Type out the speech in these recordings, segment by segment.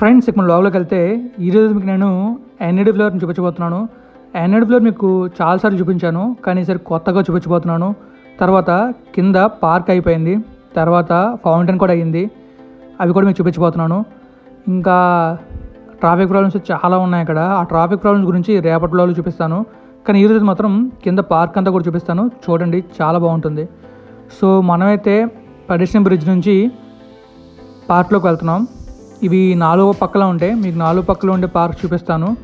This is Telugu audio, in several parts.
ఫ్రెండ్స్ ఇక్కడ లోపలికి వెళ్తే ఈరోజు మీకు నేను ఎన్ఈడి ఫ్లేవర్ని చూపించబోతున్నాను. ఎన్ఈడి ఫ్లేవర్ మీకు చాలాసార్లు చూపించాను కానీ ఈసారి కొత్తగా చూపించబోతున్నాను. తర్వాత కింద పార్క్ అయిపోయింది తర్వాత ఫౌంటైన్ కూడా అయ్యింది. అవి కూడా మీకు చూపించబోతున్నాను. ఇంకా ట్రాఫిక్ ప్రాబ్లమ్స్ చాలా ఉన్నాయి అక్కడ. ఆ ట్రాఫిక్ ప్రాబ్లమ్స్ గురించి రేపటి బ్లాగ్లో చూపిస్తాను. కానీ ఈరోజు మాత్రం కింద పార్క్ అంతా కూడా చూపిస్తాను. చూడండి చాలా బాగుంటుంది. సో మనమైతే పడిషన్ బ్రిడ్జ్ నుంచి పార్క్లోకి వెళ్తున్నాం. ఇవి నాలుగో పక్కల ఉంటాయి మీకు నాలుగు పక్కల ఉండే పార్క్ చూపిస్తాను.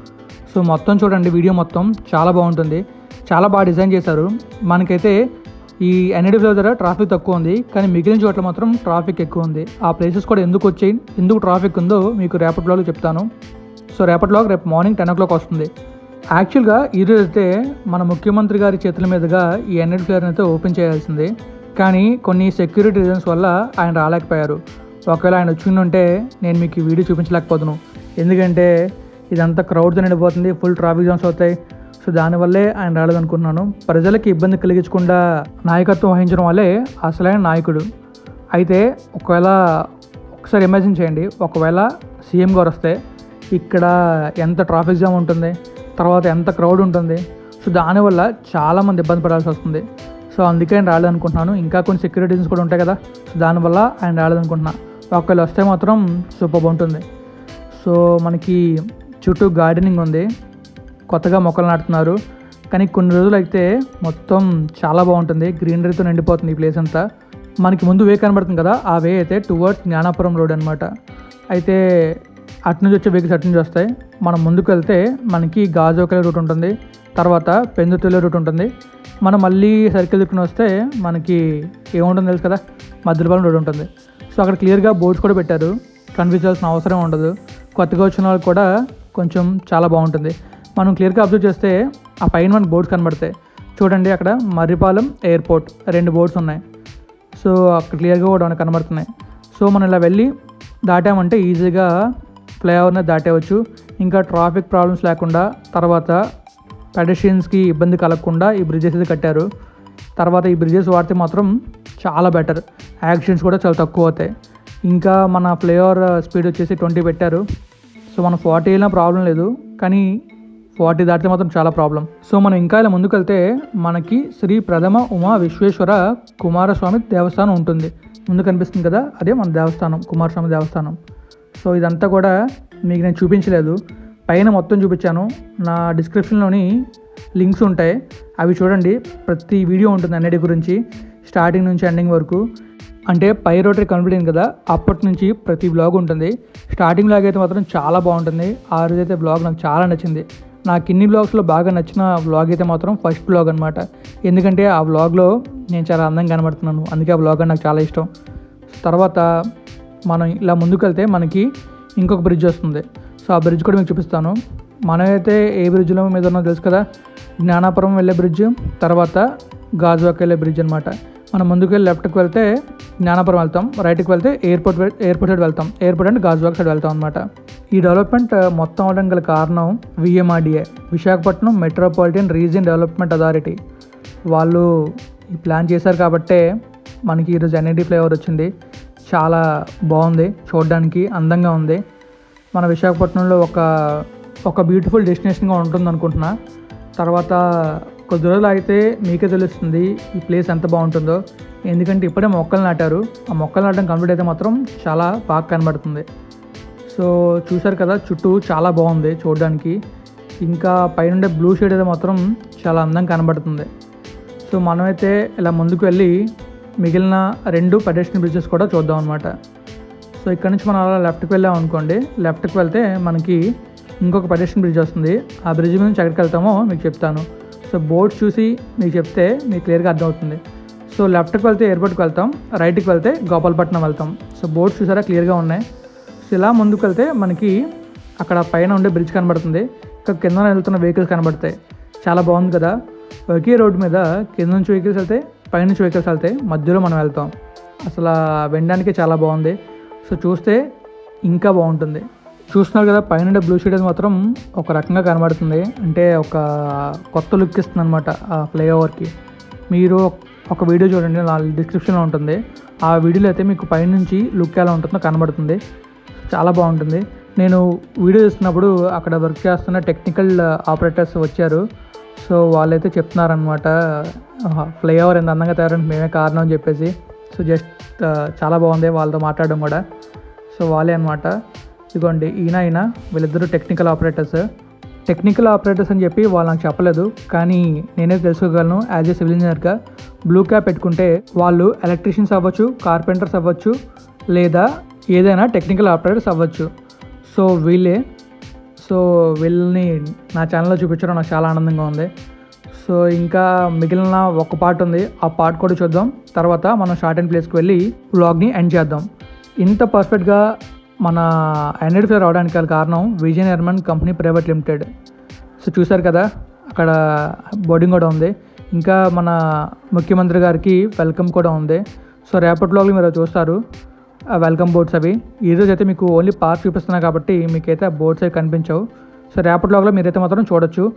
సో మొత్తం చూడండి వీడియో మొత్తం చాలా బాగుంటుంది. చాలా బాగా డిజైన్ చేశారు. మనకైతే ఈ ఎన్ఐడి దగ్గర ట్రాఫిక్ తక్కువ ఉంది కానీ మిగిలిన చోట్ల మాత్రం ట్రాఫిక్ ఎక్కువ ఉంది. ఆ ప్లేసెస్ కూడా ఎందుకు వచ్చాయి ఎందుకు ట్రాఫిక్ ఉందో మీకు రేపటి చెప్తాను. సో రేపటి రేపు మార్నింగ్ టెన్ ఓ క్లాక్ వస్తుంది యాక్చువల్గా ఈరోజు అయితే మన ముఖ్యమంత్రి గారి చేతుల మీదుగా ఈ ఎన్ఐడి ఫ్లేవర్ని అయితే ఓపెన్ చేయాల్సింది. కానీ కొన్ని సెక్యూరిటీ రీజన్స్ వల్ల ఆయన రాలేకపోయారు. ఒకవేళ ఆయన వచ్చి ఉంటే నేను మీకు వీడియో చూపించలేకపోతున్నాను ఎందుకంటే ఇదంతా క్రౌడ్తో నిండిపోతుంది ఫుల్ ట్రాఫిక్ జామ్స్ అవుతాయి. సో దానివల్లే ఆయన రాలేదనుకుంటున్నాను. ప్రజలకు ఇబ్బంది కలిగించకుండా నాయకత్వం వహించడం వల్లే అసలైన నాయకుడు. అయితే ఒకవేళ ఒకసారి ఇమాజిన్ చేయండి. ఒకవేళ సీఎం గారు వస్తే ఇక్కడ ఎంత ట్రాఫిక్ జామ్ ఉంటుంది తర్వాత ఎంత క్రౌడ్ ఉంటుంది. సో దానివల్ల చాలామంది ఇబ్బంది పడాల్సి వస్తుంది. సో అందుకే ఆయన రాలేదనుకుంటున్నాను. ఇంకా కొన్ని సెక్యూరిటీస్ కూడా ఉంటాయి కదా. సో దానివల్ల ఆయన రాలేదనుకుంటున్నాను ఒకవేళ వస్తే మాత్రం సూపర్ ఉంటుంది సో మనకి చుట్టూ గార్డెనింగ్ ఉంది. కొత్తగా మొక్కలు నాటుతున్నారు. కానీ కొన్ని రోజులు అయితే మొత్తం చాలా బాగుంటుంది. గ్రీనరీతో నిండిపోతుంది ఈ ప్లేస్ అంతా. మనకి ముందు వే కనబడుతుంది కదా? ఆ వే అయితే టువర్డ్స్ జ్ఞానాపురం రోడ్ అనమాట అయితే అటు నుంచి వచ్చే వెహికల్స్ అటు నుంచి వస్తాయి. మనం ముందుకు వెళ్తే మనకి గాజోకలే రూట్ ఉంటుంది. తర్వాత పెందుతులే రూట్ ఉంటుంది. మనం మళ్ళీ సర్కిల్ దిక్కున వస్తే మనకి ఏముంటుంది తెలుసు కదా? మధ్యపాలెం రోడ్ ఉంటుంది. సో అక్కడ క్లియర్గా బోర్డ్స్ కూడా పెట్టారు. కనిపించాల్సిన అవసరం ఉండదు. కొత్తగా వచ్చిన వాళ్ళు కూడా కొంచెం చాలా బాగుంటుంది. మనం క్లియర్గా అబ్జర్వ్ చేస్తే ఆ పైన మన బోర్డ్స్ కనబడతాయి. చూడండి అక్కడ మర్రిపాలెం ఎయిర్పోర్ట్ రెండు బోర్డ్స్ ఉన్నాయి. సో అక్కడ క్లియర్గా కూడా మనకు కనబడుతున్నాయి. సో మనం ఇలా వెళ్ళి దాటామంటే ఈజీగా ఫ్లైఓవర్ని దాటేవచ్చు. ఇంకా ట్రాఫిక్ ప్రాబ్లమ్స్ లేకుండా తర్వాత పెడస్ట్రియన్స్కి ఇబ్బంది కలగకుండా ఈ బ్రిడ్జెస్ అయితే కట్టారు. తర్వాత ఈ బ్రిడ్జెస్ వాడితే మాత్రం చాలా బెటర్. యాక్సిడెంట్స్ కూడా చాలా తక్కువ అవుతాయి. ఇంకా మన ఫ్లైఓవర్ స్పీడ్ వచ్చేసి ట్వంటీ పెట్టారు. సో మనం ఫార్టీ వెళ్ళినా ప్రాబ్లం లేదు. కానీ ఫార్టీ దాటితే మాత్రం చాలా ప్రాబ్లం. సో మనం ఇంకా ఇలా ముందుకు వెళ్తే మనకి శ్రీ ప్రథమ ఉమా విశ్వేశ్వర కుమారస్వామి దేవస్థానం ఉంటుంది. ముందు కనిపిస్తుంది కదా? అదే మన దేవస్థానం కుమారస్వామి దేవస్థానం. సో ఇదంతా కూడా మీకు నేను చూపించలేదు. పైన మొత్తం చూపించాను. నా డిస్క్రిప్షన్లోని లింక్స్ ఉంటాయి. అవి చూడండి. ప్రతి వీడియో ఉంటుంది అన్నిటి గురించి. స్టార్టింగ్ నుంచి ఎండింగ్ వరకు. అంటే పై రోటరీ కంప్లీట్ అయింది కదా అప్పటి నుంచి ప్రతి బ్లాగ్ ఉంటుంది. స్టార్టింగ్ బ్లాగ్ అయితే మాత్రం చాలా బాగుంటుంది. ఆ రోజు అయితే బ్లాగ్ నాకు చాలా నచ్చింది. నాకు ఇన్ని బ్లాగ్స్లో బాగా నచ్చిన బ్లాగ్ అయితే మాత్రం ఫస్ట్ బ్లాగ్ అనమాట ఎందుకంటే ఆ బ్లాగ్లో నేను చాలా అందంగా కనబడుతున్నాను. అందుకే ఆ బ్లాగ్ నాకు చాలా ఇష్టం. తర్వాత మనం ఇలా ముందుకెళ్తే మనకి ఇంకొక బ్రిడ్జ్ వస్తుంది. సో ఆ బ్రిడ్జ్ కూడా మీకు చూపిస్తాను. మనమైతే ఏ బ్రిడ్జ్లో మీద ఉన్నో తెలుసు కదా? జ్ఞానాపురం వెళ్ళే బ్రిడ్జ్ తర్వాత గాజువాక్ వెళ్ళే బ్రిడ్జ్ అనమాట మనం ముందుకు వెళ్ళి లెఫ్ట్కి వెళ్తే జ్ఞానాపురం వెళ్తాం. రైట్కి వెళ్తే ఎయిర్పోర్ట్ ఎయిర్పోర్ట్ సైడ్ వెళ్తాం. ఎయిర్పోర్ట్ అండ్ గాజువాక్ సైడ్ వెళ్తాం అనమాట ఈ డెవలప్మెంట్ మొత్తం అవడం గల కారణం VMRDA Visakhapatnam metropolitan region development authority వాళ్ళు ఈ ప్లాన్ చేశారు కాబట్టే మనకి ఈరోజు ఎన్ఐడి ఫ్లేవర్ వచ్చింది. చాలా బాగుంది చూడడానికి అందంగా ఉంది. మన విశాఖపట్నంలో ఒక ఒక బ్యూటిఫుల్ డెస్టినేషన్గా ఉంటుంది అనుకుంటున్నా తర్వాత కొద్ది రోజులు అయితే మీకే తెలుస్తుంది ఈ ప్లేస్ ఎంత బాగుంటుందో. ఎందుకంటే ఇప్పుడే మొక్కలు నాటారు. ఆ మొక్కలు నాటడం కంప్లీట్ అయితే మాత్రం చాలా బాగా కనబడుతుంది. సో చూసారు కదా చుట్టూ చాలా బాగుంది చూడడానికి. ఇంకా పైనుండే బ్లూ షేడ్ అయితే మాత్రం చాలా అందంగా కనబడుతుంది. సో మనమైతే ఇలా ముందుకు వెళ్ళి మిగిలిన రెండు పెడెస్ట్రియన్ బ్రిడ్జెస్ కూడా చూద్దాం అనమాట సో ఇక్కడ నుంచి మనం అలా లెఫ్ట్కి వెళ్ళాం అనుకోండి. లెఫ్ట్కి వెళ్తే మనకి ఇంకొక పెడెస్ట్రియన్ బ్రిడ్జ్ వస్తుంది. ఆ బ్రిడ్జ్ మీద నుంచి ఎక్కడికి వెళ్తామో మీకు చెప్తాను. సో బోర్డ్స్ చూసి మీకు చెప్తే మీకు క్లియర్గా అర్థమవుతుంది. సో లెఫ్ట్కి వెళ్తే ఎయిర్పోర్ట్కి వెళ్తాం. రైట్కి వెళ్తే గోపాలపట్నం వెళ్తాం. సో బోర్డ్స్ చూసారా? క్లియర్గా ఉన్నాయి. సో ఇలా ముందుకు వెళ్తే మనకి అక్కడ పైన ఉండే బ్రిడ్జ్ కనబడుతుంది. ఇక్కడ కింద వెళ్తున్న వెహికల్స్ కనబడతాయి. చాలా బాగుంది కదా. ఒకే రోడ్డు మీద కింద నుంచి వెహికల్స్ వెళ్తే పైనుంచి వెహికల్స్ వెళ్తాయి మధ్యలో మనం వెళ్తాం. అసలు వినడానికి చాలా బాగుంది. సో చూస్తే ఇంకా బాగుంటుంది. చూస్తున్నారు కదా పైన బ్లూ షీట్ మాత్రం ఒక రకంగా కనబడుతుంది. అంటే ఒక కొత్త లుక్ ఇస్తుంది అనమాట ఆ ఫ్లైఓవర్కి మీరు ఒక వీడియో చూడండి నా డిస్క్రిప్షన్లో ఉంటుంది. ఆ వీడియోలో అయితే మీకు పైనుంచి లుక్ ఎలా ఉంటుందో కనబడుతుంది. చాలా బాగుంటుంది. నేను వీడియో చేస్తున్నప్పుడు అక్కడ వర్క్ చేస్తున్న టెక్నికల్ ఆపరేటర్స్ వచ్చారు. సో వాళ్ళైతే చెప్తున్నారనమాట ఫ్లైఓవర్ ఎంత అందంగా తయారని మేమే కారణం అని చెప్పేసి. సో జస్ట్ చాలా బాగుంది వాళ్ళతో మాట్లాడడం కూడా. సో వాళ్ళే అనమాట ఇదిగోండి ఈయన ఈయన వీళ్ళిద్దరూ టెక్నికల్ ఆపరేటర్స్. టెక్నికల్ ఆపరేటర్స్ అని చెప్పి వాళ్ళు నాకు చెప్పలేదు కానీ నేనే తెలుసుకోగలను యాజ్ ఏ సివిల్ ఇంజనీర్గా. బ్లూ క్యాప్ పెట్టుకుంటే వాళ్ళు ఎలక్ట్రీషియన్స్ అవ్వచ్చు కార్పెంటర్స్ అవ్వచ్చు లేదా ఏదైనా టెక్నికల్ ఆపరేటర్స్ అవ్వచ్చు. సో వీళ్ళే సో వీళ్ళని నా ఛానల్లో చూపించడం నాకు చాలా ఆనందంగా ఉంది. సో ఇంకా మిగిలిన ఒక పార్ట్ ఉంది. ఆ పార్ట్ కూడా చూద్దాం. తర్వాత మనం షార్ట్ అండ్ ప్లేస్కి వెళ్ళి వ్లాగ్ని ఎండ్ చేద్దాం. ఇంత పర్ఫెక్ట్గా మన ఎన్ఎడ్ఫై రావడానికి గల కారణం Vijayan ఎర్మన్ company private limited so చూశారు కదా అక్కడ బోర్డింగ్ కూడా ఉంది. ఇంకా మన ముఖ్యమంత్రి గారికి వెల్కమ్ కూడా ఉంది. సో రేపటిలో మీరు చూస్తారు. వెల్కమ్ బోర్డ్స్ అవి. ఈరోజు అయితే మీకు ఓన్లీ పార్క్ చూపిస్తున్నా కాబట్టి మీకైతే బోర్డ్స్ అవి కనిపించవు. సో రేపటిలోగా మీరైతే మాత్రం చూడొచ్చు.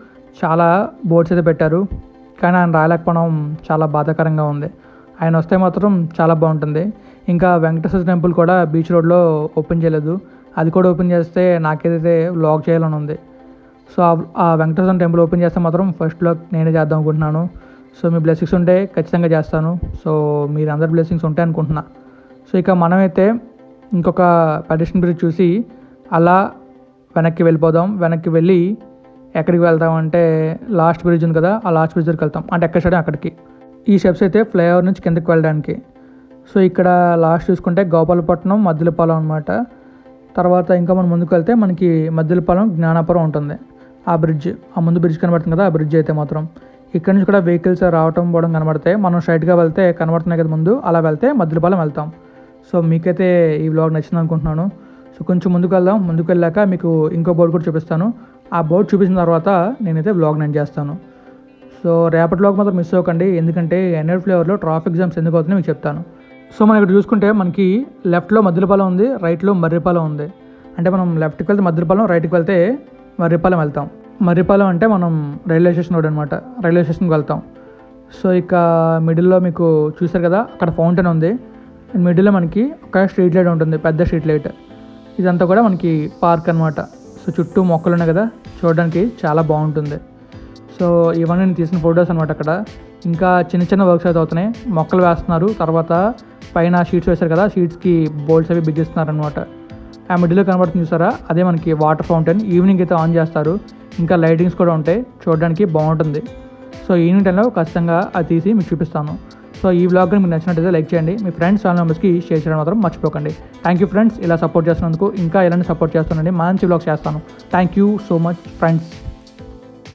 చాలా బోర్డ్స్ అయితే పెట్టారు. కానీ ఆయన రాయలేకపోవడం చాలా బాధాకరంగా ఉంది. ఆయన వస్తే మాత్రం చాలా బాగుంటుంది. ఇంకా వెంకటేశ్వర టెంపుల్ కూడా బీచ్ రోడ్లో ఓపెన్ చేయలేదు. అది కూడా ఓపెన్ చేస్తే నాకేదైతే వ్లాగ్ చేయాలని ఉంది. సో ఆ- వెంకటేశ్వర టెంపుల్ ఓపెన్ చేస్తే మాత్రం ఫస్ట్ వ్లాగ్ నేనే చేద్దాం అనుకుంటున్నాను. సో మీ బ్లెస్సింగ్స్ ఉంటే ఖచ్చితంగా చేస్తాను. సో మీరు అందరి బ్లెస్సింగ్స్ ఉంటాయి అనుకుంటున్నాను సో ఇక మనమైతే ఇంకొక పెడిషన్ బ్రిడ్జ్ చూసి అలా వెనక్కి వెళ్ళిపోదాం. వెనక్కి వెళ్ళి ఎక్కడికి వెళ్తామంటే లాస్ట్ బ్రిడ్జ్ ఉంది కదా ఆ లాస్ట్ బ్రిడ్జ్ దగ్గరికి వెళ్తాం. అంటే ఎక్కడ సైడ్ అక్కడికి. ఈ స్టెప్స్ అయితే ఫ్లైఓవర్ నుంచి కిందకి వెళ్ళడానికి. సో ఇక్కడ లాస్ట్ చూసుకుంటే గోపాలపట్నం మద్దిలపాలెం అనమాట తర్వాత ఇంకా మనం ముందుకు వెళ్తే మనకి మద్దిలపాలెం జ్ఞానాపురం ఉంటుంది. ఆ బ్రిడ్జ్ ఆ ముందు బ్రిడ్జ్ కనబడుతుంది కదా ఆ బ్రిడ్జ్ అయితే మాత్రం. ఇక్కడ నుంచి కూడా వెహికల్స్ రావటం పోవడం కనబడతాయి. మనం స్ట్రైట్గా వెళ్తే కనబడుతున్నాయి కదా ముందు అలా వెళ్తే మద్దిలపాలెం వెళ్తాం. సో మీకైతే ఈ వ్లాగ్ నచ్చింది అనుకుంటున్నాను సో కొంచెం ముందుకు వెళ్దాం. ముందుకు వెళ్ళాక మీకు ఇంకో బోర్డు కూడా చూపిస్తాను. ఆ బోర్డు చూపించిన తర్వాత నేనైతే వ్లాగ్ నేను చేస్తాను. సో రేపటిలోకి మాత్రం మిస్ అవ్వకండి. ఎందుకంటే ఎన్ఎడ్ ఫ్లేవర్లో ట్రాఫిక్ జామ్స్ ఎందుకు అవుతుందో మీకు చెప్తాను. సో మనం ఇక్కడ చూసుకుంటే మనకి లెఫ్ట్లో మద్దిలపాలెం ఉంది రైట్లో మర్రిపాలెం ఉంది. అంటే మనం లెఫ్ట్కి వెళ్తే మద్దిలపాలెం రైట్కి వెళ్తే మర్రిపాలెం వెళ్తాం. మర్రిపాలెం అంటే మనం రైల్వే స్టేషన్ రోడ్ అనమాట రైల్వే స్టేషన్కి వెళ్తాం. సో ఇక మిడిల్లో మీకు చూసారు కదా అక్కడ ఫౌంటైన్ ఉంది. మిడిల్లో మనకి ఒక స్ట్రీట్ లైట్ ఉంటుంది పెద్ద స్ట్రీట్ లైట్. ఇదంతా కూడా మనకి పార్క్ అనమాట సో చుట్టూ మొక్కలు ఉన్నాయి కదా చూడడానికి చాలా బాగుంటుంది. సో ఇవన్నీ నేను తీసిన ఫొటోస్ అనమాట అక్కడ. ఇంకా చిన్న చిన్న వర్క్స్ అయితే అవుతున్నాయి. మొక్కలు వేస్తున్నారు తర్వాత పైన షీట్స్ వేశారు కదా షీట్స్కి బోల్డ్స్ అవి బిగిస్తున్నారు అనమాట ఆ మిడిల్లో కనబడుతుంది చూసారా? అదే మనకి వాటర్ ఫౌంటైన్. ఈవినింగ్ అయితే ఆన్ చేస్తారు. ఇంకా లైటింగ్స్ కూడా ఉంటాయి. చూడడానికి బాగుంటుంది. సో ఈవినింగ్ టైంలో ఖచ్చితంగా అది తీసి మీకు చూపిస్తాను. సో ఈ బ్లాగ్ మీకు నచ్చినట్టయితే లైక్ చేయండి. మీ ఫ్రెండ్స్ ఫ్యామిలీ మెంబర్స్కి షేర్ చేయడం మాత్రం మర్చిపోకండి. థ్యాంక్ యూ ఫ్రెండ్స్ ఇలా సపోర్ట్ చేస్తున్నందుకు ఇంకా ఇలాంటి సపోర్ట్ చేస్తానండి మంచి బ్లాగ్స్ చేస్తాను. Thank you so much friends